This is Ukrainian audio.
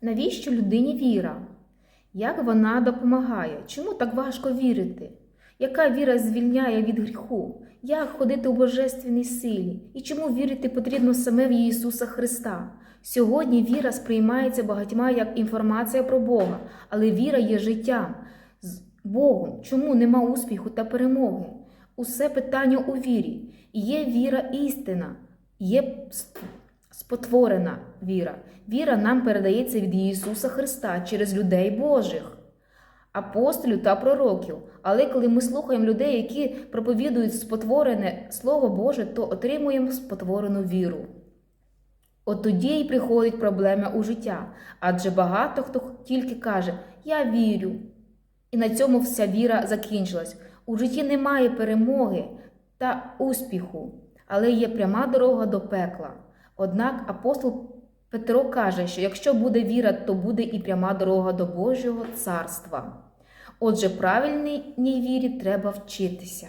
Навіщо людині віра? Як вона допомагає? Чому так важко вірити? Яка віра звільняє від гріху? Як ходити у божественній силі? І чому вірити потрібно саме в Ісуса Христа? Сьогодні віра сприймається багатьма як інформація про Бога, але віра є життям з Богом. Чому нема успіху та перемоги? Усе питання у вірі. Є віра істина, є спотворена віра. Віра нам передається від Ісуса Христа через людей Божих, апостолів та пророків. Але коли ми слухаємо людей, які проповідують спотворене Слово Боже, то отримуємо спотворену віру. От тоді й приходить проблема у життя, адже багато хто тільки каже Я вірю. І на цьому вся віра закінчилась. У житті немає перемоги та успіху, але є пряма дорога до пекла. Однак апостол Петро каже, що якщо буде віра, то буде і пряма дорога до Божого царства. Отже, правильній вірі треба вчитися.